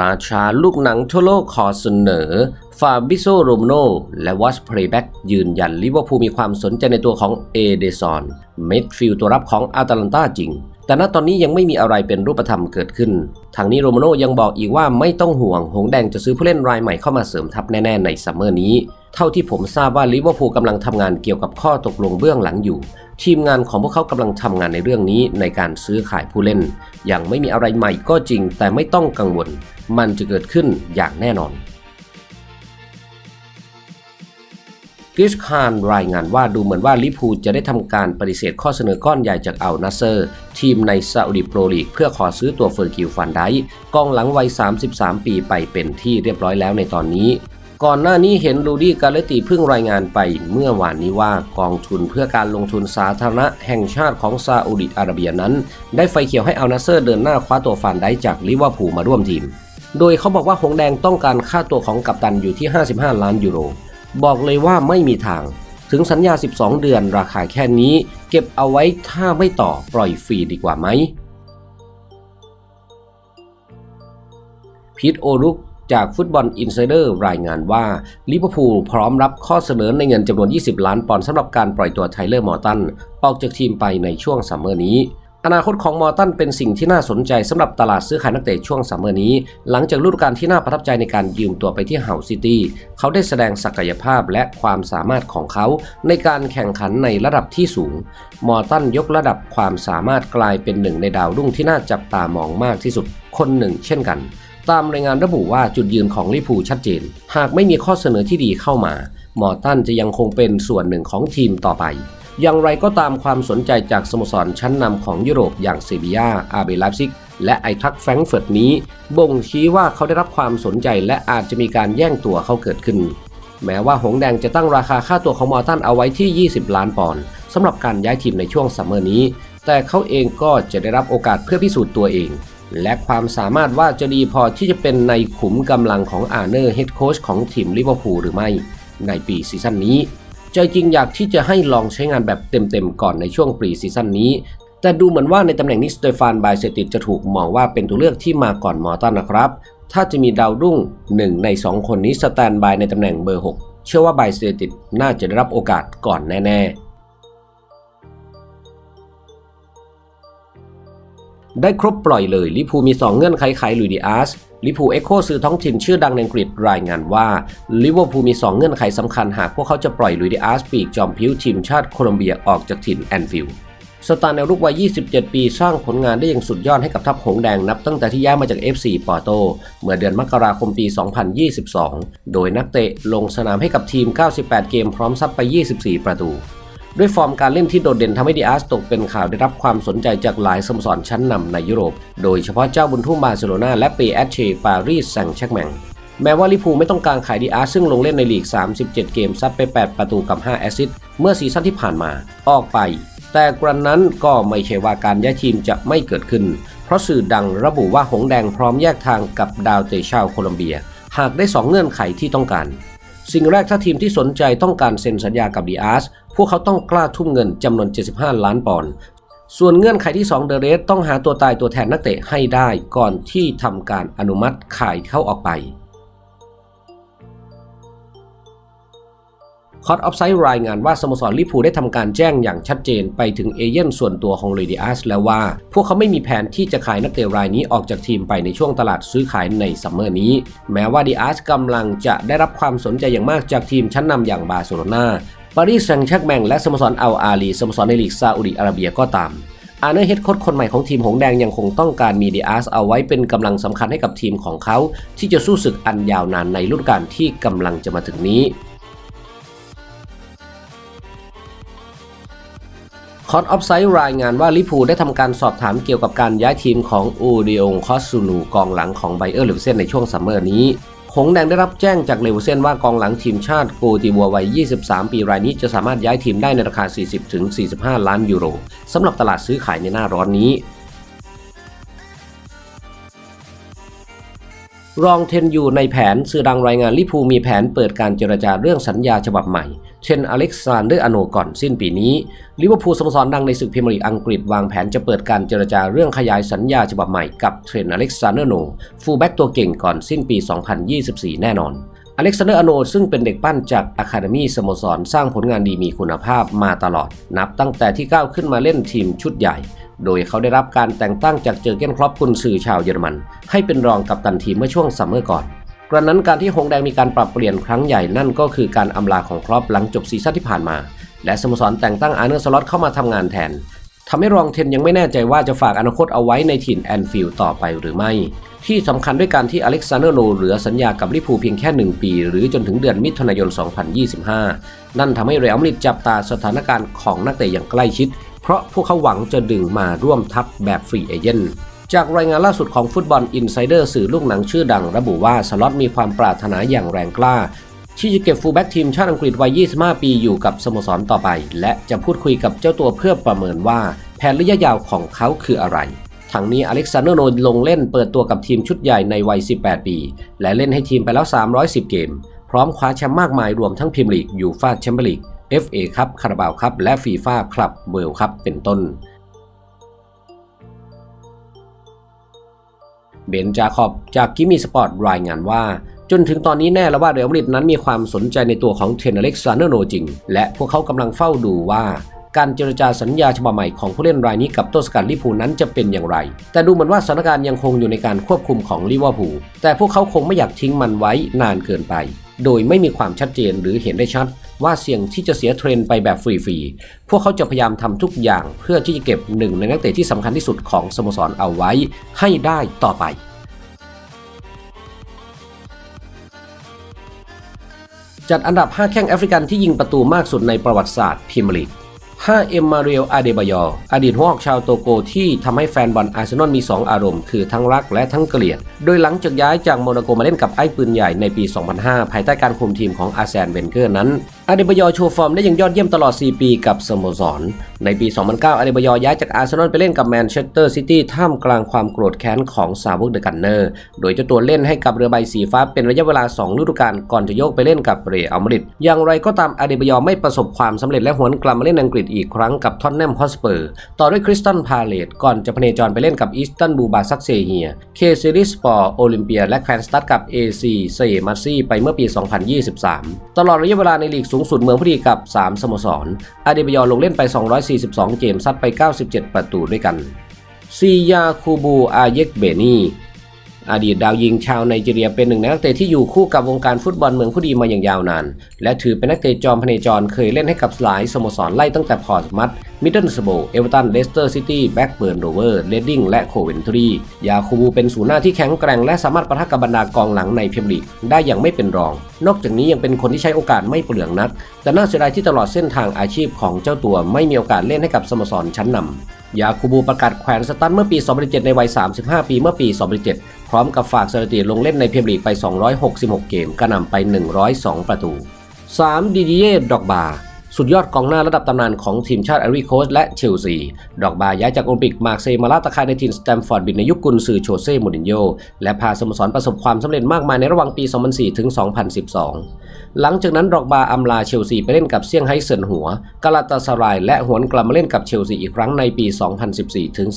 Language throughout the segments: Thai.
ราชาลูกหนังทั่วโลกขอเสนอ ฟาบิโซโรมโนและวอชเพลย์แบ็กยืนยันลิเวอร์พูลมีความสนใจในตัวของเอเดซอนเมดฟิลตัวรับของอาตาลันตาจริง แต่ณตอนนี้ยังไม่มีอะไรเป็นรูปธรรมเกิดขึ้น ทางนี้โรมโนยังบอกอีกว่าไม่ต้องห่วง หงแดงจะซื้อผู้เล่นรายใหม่เข้ามาเสริมทัพแน่ ๆ ในซัมเมอร์นี้ เท่าที่ผมทราบว่าลิเวอร์พูลกำลังทำงานเกี่ยวกับข้อตกลงเบื้องหลังอยู่ ทีมงานของพวกเขากำลังทำงานในเรื่องนี้ในการซื้อขายผู้เล่น ยังไม่มีอะไรใหม่ก็จริง แต่ไม่ต้องกังวล มันจะเกิดขึ้นอย่างแน่นอนกิชคานรายงานว่าดูเหมือนว่าลิพูจะได้ทำการปฏิเสธข้อเสนอก้อนใหญ่จากอัลนัสเซอร์ ทีมในซาอุดิโปรลีกเพื่อขอซื้อตัวเฟอร์กิลฟันไดกองหลังวัย 33 ปีไปเป็นที่เรียบร้อยแล้วในตอนนี้ ก่อนหน้านี้เห็นลูดี้กาเลติเพิ่งรายงานไปเมื่อวานนี้ว่ากองทุนเพื่อการลงทุนสาธารณะแห่งชาติของซาอุดิอาระเบียนั้น ได้ไฟเขียวให้อัลนัสเซอร์เดินหน้าคว้าตัวฟันไดจากลิเวอร์พูลมาร่วมทีม โดยเขาบอกว่าหงแดงต้องการค่าตัวของกัปตันอยู่ที่ 55 ล้านยูโร บอกเลยว่าไม่มีทาง ถึงสัญญา 12 เดือนราคาแค่นี้ เก็บเอาไว้ถ้าไม่ต่อปล่อยฟรีดีกว่าไหมพีทโอรุก จากฟุตบอลอินไซเดอร์รายงานว่าลิเวอร์พูลพร้อมรับข้อเสนอในเงินจำนวน 20 ล้านปอนด์สำหรับการปล่อยตัวไทเลอร์มอร์ตัน ออกจากทีมไปในช่วงซัมเมอร์นี้ อนาคตของมอร์ตันเป็นสิ่งที่น่าสนใจสำหรับตลาดซื้อขายนักเตะช่วงซัมเมอร์นี้ หลังจากฤดูกาลที่น่าประทับใจในการยืมตัวไปที่เฮาซิตี้ เขาได้แสดงศักยภาพและความสามารถของเขาในการแข่งขันในระดับที่สูง มอร์ตันยกระดับความสามารถกลายเป็นหนึ่งในดาวรุ่งที่น่าจับตามองมากที่สุดคนหนึ่งเช่นกัน ตามรายงานระบุว่าจุดยืนของลิพูชัดเจน หากไม่มีข้อเสนอที่ดีเข้ามามอร์ตันจะยังคงเป็นส่วนหนึ่งของทีมต่อไป อย่างไรก็ตามความสนใจจากสโมสรชั้นนำของยุโรปอย่างเซบียาอาเบลาซิก และไอทักแฟรงเฟิร์ตนี้ บ่งชี้ว่าเขาได้รับความสนใจและอาจจะมีการแย่งตัวเขาเกิดขึ้น แม้ว่าหงแดงจะตั้งราคาค่าตัวของมอร์ตันเอาไว้ที่ 20 ล้านปอนด์สำหรับการย้ายทีมในช่วงซัมเมอร์นี้ แต่เขาเองก็จะได้รับโอกาสเพื่อพิสูจน์ตัวเอง และความสามารถว่าจะดีพอที่จะเป็นในขุมกำลังของอาร์เนอร์เฮดโค้ชของทีมลิเวอร์พูลหรือไม่ ในปีซีซั่นนี้ ใจจริงอยากที่จะให้ลองใช้งานแบบเต็มๆก่อนในช่วงปรีซีซั่นนี้ แต่ดูเหมือนว่าในตำแหน่งนี้สเตฟานไบเซติดจะถูกมองว่าเป็นตัวเลือกที่มาก่อนมอร์ตันนะครับ ถ้าจะมีดาวรุ่งหนึ่งใน 2 คนนี้สแตนบายในตำแหน่งเบอร์ 6 เชื่อว่าไบเซติดน่าจะได้รับโอกาสก่อนแน่ๆ ได้ครบปล่อยเลยลิพูมี 2 เงื่อนไขขายลุยดิอาสลิพูเอ็กโคสื่อท้องถิ่นชื่อดังในอังกฤษรายงานว่าลิเวอร์พูลมี 2 เงื่อนไขสำคัญหากพวกเขาจะปล่อยลุยดิอาสปีกจอมพิ้วทีมชาติโคลอมเบียออกจากถิ่นแอนฟิลด์สตาร์แนวรุกวัย 27 ปี สร้างผลงานได้อย่างสุดยอดให้กับทัพหงแดงนับตั้งแต่ที่ย้ายมาจาก FC ปอร์โต เมื่อเดือนมกราคมปี 2022 โดยนักเตะลงสนามให้กับทีม 98 เกมพร้อมซัดไป 24 ประตู ด้วยฟอร์มการเล่นที่โดดเด่นทำให้ดิอาสตกเป็นข่าวได้รับความสนใจจากหลายสโมสรชั้นนำในยุโรป โดยเฉพาะเจ้าบุญทุ่มบาร์เซโลนาและปีแอชเชปารีสแซงต์แชกแมงแม้ว่าลิพูไม่ต้องการขายดิอาสซึ่งลงเล่นในลีก 37 เกมซัดไป 8 ประตูกับ 5 แอสซิสต์เมื่อซีซั่นที่ผ่านมาออกไป แต่กระนั้นก็ไม่ใช่ว่าการย้ายทีมจะไม่เกิดขึ้น เพราะสื่อดังระบุว่าหงแดงพร้อมแยกทางกับดาวเตะชาวโคลอมเบีย หากได้ 2 เงื่อนไขที่ต้องการ สิ่งแรกถ้าทีมที่สนใจต้องการเซ็นสัญญากับดีอาร์สพวกเขาต้องกล้าทุ่มเงินจำนวน 75 ล้านปอนด์ส่วนเงื่อนไขที่2เดเรสต้องหาตัวตายตัวแทนนักเตะให้ได้ก่อนที่ทำการอนุมัติขายเข้าออกไป คอร์ดออฟไซด์รายงานว่าสโมสรลิพูได้ทำการแจ้งอย่างชัดเจนไปถึงเอเย่นส่วนตัวของเลดิอาสแล้วว่า พวกเขาไม่มีแผนที่จะขายนักเตะรายนี้ออกจากทีมไปในช่วงตลาดซื้อขายในซัมเมอร์นี้ แม้ว่าดิอาสกำลังจะได้รับความสนใจอย่างมากจากทีมชั้นนำอย่างบาร์เซโลนาปารีสแซงต์แชร์กแมงและสโมสรอัลอาลีสโมสรในลีกซาอุดิอาระเบียก็ตามอาเนอร์เฮดโค้ชคนใหม่ของทีมหงแดงยังคงต้องการมีดิอาสเอาไว้เป็นกำลังสำคัญให้กับทีมของเขา ที่จะสู้ศึกอันยาวนานในฤดูกาลที่กำลังจะมาถึงนี้ คอร์ดออฟไซด์รายงานว่าลิพูได้ทำการสอบถามเกี่ยวกับการย้ายทีมของอูดิองคอสซูนูกองหลังของไบเออร์เลวเซนในช่วงซัมเมอร์นี้หงแดงได้รับแจ้งจากเลวเซนว่ากองหลังทีมชาติโกติบัววัย 23 ปีรายนี้จะสามารถย้ายทีมได้ในราคา 40-45 ล้านยูโรสำหรับตลาดซื้อขายในหน้าร้อนนี้ รองเทนอยู่ในแผนสื่อดังรายงานลิพูมีแผนเปิดการเจรจาเรื่องสัญญาฉบับใหม่เทนอเล็กซานเดอร์อโนก่อนสิ้นปีนี้ลิเวอร์พูลสโมสรดังในศึกพรีเมียร์ลีกอังกฤษวางแผนจะเปิดการเจรจาเรื่องขยายสัญญาฉบับใหม่กับเทรนอเล็กซานเดอร์โนฟูลแบ็กตัวเก่งก่อนสิ้นปี 2024 แน่นอนอเล็กซานเดอร์อโนซึ่งเป็นเด็กปั้นจากอะคาเดมีสโมสรสร้างผลงานดีมีคุณภาพมาตลอด นับตั้งแต่ที่ก้าวขึ้นมาเล่นทีมชุดใหญ่ โดยเขาได้รับการแต่งตั้งจากเจอร์เกนครอปกุนซือชาวเยอรมัน ให้เป็นรองกัปตันทีมเมื่อช่วงซัมเมอร์ก่อน กระนั้นการที่หงแดงมีการปรับเปลี่ยนครั้งใหญ่นั่นก็คือการอำลาของครอปหลังจบซีซั่นที่ผ่านมา และสโมสรแต่งตั้งอาร์เนอร์สล็อตเข้ามาทำงานแทนทำให้รองเทนยังไม่แน่ใจว่าจะฝากอนาคตเอาไว้ในถิ่นแอนฟิลด์ต่อไปหรือไม่ ที่สำคัญด้วยการที่อเล็กซานเดอร์โนเหลือสัญญากับลิพูเพียงแค่ 1 ปี หรือจนถึงเดือนมิถุนายน 2025 นั่นทำให้เรอัลมาดริดจับตาสถานการณ์ของนักเตะอย่างใกล้ชิด เพราะพวกเขาหวังจะดึงมาร่วมทัพแบบฟรีเอเจนต์จากรายงานล่าสุดของฟุตบอลอินไซเดอร์สื่อลูกหนังชื่อดัง ระบุว่าสล็อตมีความปรารถนาอย่างแรงกล้าที่จะเก็บฟูลแบ็กทีมชาติอังกฤษวัย 25 ปีอยู่กับสโมสรต่อไป และจะพูดคุยกับเจ้าตัวเพื่อประเมินว่า แผนระยะยาวของเขาคืออะไร ทั้งนี้อเล็กซานเดอร์โนลงเล่นเปิดตัวกับทีมชุดใหญ่ในวัย 18 ปี และเล่นให้ทีมไปแล้ว 310 เกม พร้อมคว้าแชมป์มากมายรวมทั้งพรีเมียร์ลีกยูฟ่าแชมเปี้ยนลีก FA คัพคาราบาวคัพและฟีฟ่าคลับเวิลด์คัพเป็นต้น เบนจาคอบจากกิมมีสปอร์ตรายงานว่า จนถึงตอนนี้แน่แล้วว่าเรอัลมาดริดนั้นมีความสนใจในตัวของเทรนเล็กซานเดอร์โนจริง และพวกเขากำลังเฝ้าดูว่าการเจรจาสัญญาฉบับใหม่ของผู้เล่นรายนี้กับต้นสกัดลิพูนั้นจะเป็นอย่างไร แต่ดูเหมือนว่าสถานการณ์ยังคงอยู่ในการควบคุมของลิเวอร์พูลแต่พวกเขาคงไม่อยากทิ้งมันไว้นานเกินไป โดยไม่มีความชัดเจนหรือเห็นได้ชัด ว่าเสี่ยงที่จะเสียเทรนไปแบบฟรีๆ พวกเขาจะพยายามทำทุกอย่างเพื่อที่จะเก็บหนึ่งในนักเตะที่สำคัญที่สุดของสโมสรเอาไว้ให้ได้ต่อไปจัดอันดับ 5 แข้งแอฟริกันที่ยิงประตูมากสุดในประวัติศาสตร์พรีเมียร์ลีก 5เอ็มมาเรียลอาเดบายออดีตหัวหอกชาวโตโกที่ทำให้แฟนบอลอาร์เซนอลมี 2 อารมณ์ คือทั้งรักและทั้งเกลียด โดยหลังจากย้ายจากโมนาโกมาเล่นกับไอ้ปืนใหญ่ในปี 2005 ภายใต้การคุมทีมของอาร์แซนเวนเกอร์นั้น อาเดบยอโชว์ฟอร์มได้อย่างยอดเยี่ยมตลอด 4 ปีกับสโมสร ในปี 2009 อาเดบยอย้ายจากอาร์เซนอลไปเล่นกับแมนเชสเตอร์ซิตี้ท่ามกลางความโกรธแค้นของซาวกเดอกันเนอร์ โดยเจ้าตัวเล่นให้กับเรือใบสีฟ้าเป็นระยะเวลา 2 ฤดูกาลก่อนจะโยกไปเล่นกับเรอัลมาดริดอย่างไรก็ตามอาเดบยอไม่ประสบความสำเร็จและหวนกลับมาเล่นอังกฤษอีกครั้งกับท็อตแนมฮอสเปอร์ ต่อด้วยคริสตันพาเลตก่อนจะพเนจรไปเล่นกับอีสตันบูบาซักเซเฮีย เคซิลิสปอร์โอลิมเปีย และแคนสตัดกับ AC เซมัสซี่ไปเมื่อปี 2023 ตลอดระยะเวลาในลีกสูงสุดเมืองพอดีกับ 3 สโมสร อาเดบยอลงเล่นไป 242 เกมซัดไป 97 ประตูด้วยกันซียาคูบูอาเยกเบนี อดีตดาวยิงชาวไนจีเรียเป็นหนึ่งในนักเตะที่อยู่คู่กับวงการฟุตบอลเมืองผู้ดีมาอย่างยาวนาน และถือเป็นนักเตะจอมพเนจรเคยเล่นให้กับหลายสโมสรไล่ตั้งแต่พอร์ตมัตมิดเดิลสโบเอเวอร์ตันเลสเตอร์ซิตี้แบ็กเบิร์นโรเวอร์เลดดิ้งและโคเวนทรียาคูบูเป็นศูนย์หน้าที่แข็งแกร่งและสามารถประทะกับบรรดากองหลังในพรีเมียร์ลีกได้อย่างไม่เป็นรอง นอกจากนี้ยังเป็นคนที่ใช้โอกาสไม่เปลืองนัก แต่น่าเสียดายที่ตลอดเส้นทางอาชีพของเจ้าตัวไม่มีโอกาสเล่นให้กับสโมสรชั้นนำยาคูบูประกาศแขวนสตันเมื่อปี 2007 ในวัย 35 ปีเมื่อปี 2007 ร้อมกับฝากสถิติลงเล่นในพรีเมียร์ลีกไป 266 เกมกระหน่ำไป 102 ประตู 3. ดิดิเย่ดอกบา สุดยอดกองหน้าระดับตำนานของทีมชาติไอริโคสและเชลซี ดอกบาย้ายจากโอลิมปิกมาร์เซย์มาลาตะคายในทีมสแตมฟอร์ดบิดในยุคกุนซือโชเซ่มูรินโญ่และพาสโมสรประสบความสำเร็จมากมายในระหว่างปี 2004 ถึง 2012 หลังจากนั้นดอกบาอำลาเชลซีไปเล่นกับเซี่ยงไฮ้เซินหัวกาลาตาสรายและหวนกลับมาเล่นกับเชลซีอีกครั้งในปี 2014 ถึง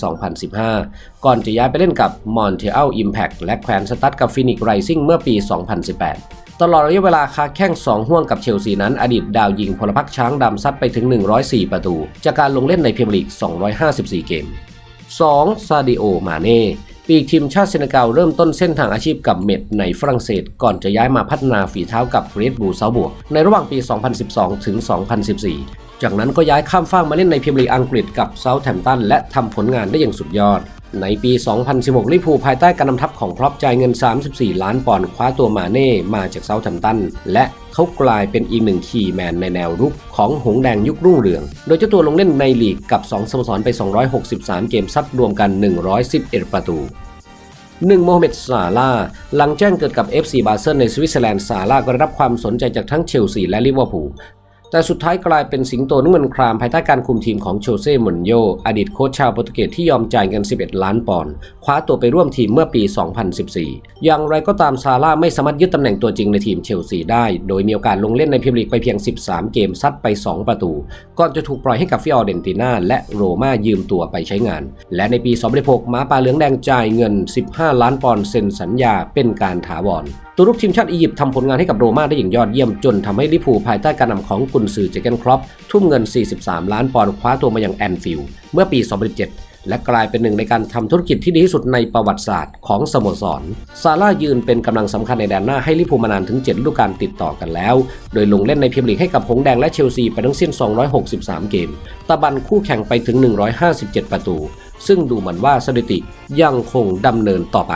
2015 ก่อนจะย้ายไปเล่นกับมอนเทอัลอิมแพคและแควนสตัดกับฟินิกไรซิ่งเมื่อปี 2018 ตลอดระยะเวลาคาแข้ง2ห่วงกับเชลซีนั้น อดีตดาวยิงพลพรรคช้างดำซัดไปถึง 104 ประตู จากการลงเล่นในพรีเมียร์ลีก 254 เกม 2. ซาดิโอ มาเน่ปีกทีมชาติเซนกัลเริ่มต้นเส้นทางอาชีพกับเม็ดในฝรั่งเศส ก่อนจะย้ายมาพัฒนาฝีเท้ากับเรดบูลซาบวก ในระหว่างปี 2012 ถึง 2014 จากนั้นก็ย้ายข้ามฟากมาเล่นในพรีเมียร์ลีกอังกฤษกับเซาท์แฮมป์ตันและทำผลงานได้อย่างสุดยอด ในปี 2016 ลิเวอร์พูภายใต้การนำทัพของครอปจ่ายเงิน 34 ล้านปอนด์คว้าตัวมาเน่มาจากเซาท์แฮมป์ตัน และเขากลายเป็นอีกหนึ่งคีย์แมนในแนวรุกของหงแดงยุครุ่งเรือง โดยเจ้าตัวลงเล่นในลีกกับ 2สโมสรไป 263 เกมซัดรวมกัน 111 ประตู1โมฮัมเหม็ดซาลาหลังแจ้งเกิดกับ FC บาเซิลในสวิตเซอร์แลนด์ซาลาก็ได้รับความสนใจจากทั้งเชลซีและลิเวอร์พูล แต่สุดท้ายกลายเป็นสิงโตน้ำเงินครามภายใต้การคุมทีมของโชเซ่มุนโย อดีตโค้ชชาวโปรตุเกสที่ยอมจ่ายเงิน 11 ล้านปอนด์คว้าตัวไปร่วมทีมเมื่อปี 2014 อย่างไรก็ตามซาร่าไม่สามารถยึดตำแหน่งตัวจริงในทีมเชลซีได้ โดยมีโอกาสลงเล่นในพรีเมียร์ลีกไปเพียง 13 เกมซัดไป 2 ประตู ก่อนจะถูกปล่อยให้กับฟิออเดนติน่าและโรม่ายืมตัวไปใช้งาน และในปี 2016ม้าปลาเหลืองแดงจ่ายเงิน 15 ล้านปอนด์เซ็นสัญญาเป็นการถาวร ตัวรุกทีมชาติอียิปต์ทำผลงานให้กับโรม่าได้อย่างยอดเยี่ยมจนทำให้ลิเวอร์พูภายใต้การนำของกุนซือเจเกนครอปทุ่มเงิน 43 ล้านปอนด์คว้าตัวมาอย่างแอนฟิลด์เมื่อปี 2017และกลายเป็นหนึ่งในการทำธุรกิจที่ดีที่สุดในประวัติศาสตร์ของสโมสร ซาร่ายืนเป็นกำลังสำคัญในแดนหน้าให้ลิพูมานานถึง 7 ฤดูกาลติดต่อกันแล้ว โดยลงเล่นในพรีเมียร์ลีกให้กับหงแดงและเชลซีไปทั้งสิ้น 263 เกม ตะบันคู่แข่งไปถึง 157 ประตู ซึ่งดูเหมือนว่าสถิติยังคงดำเนินต่อไป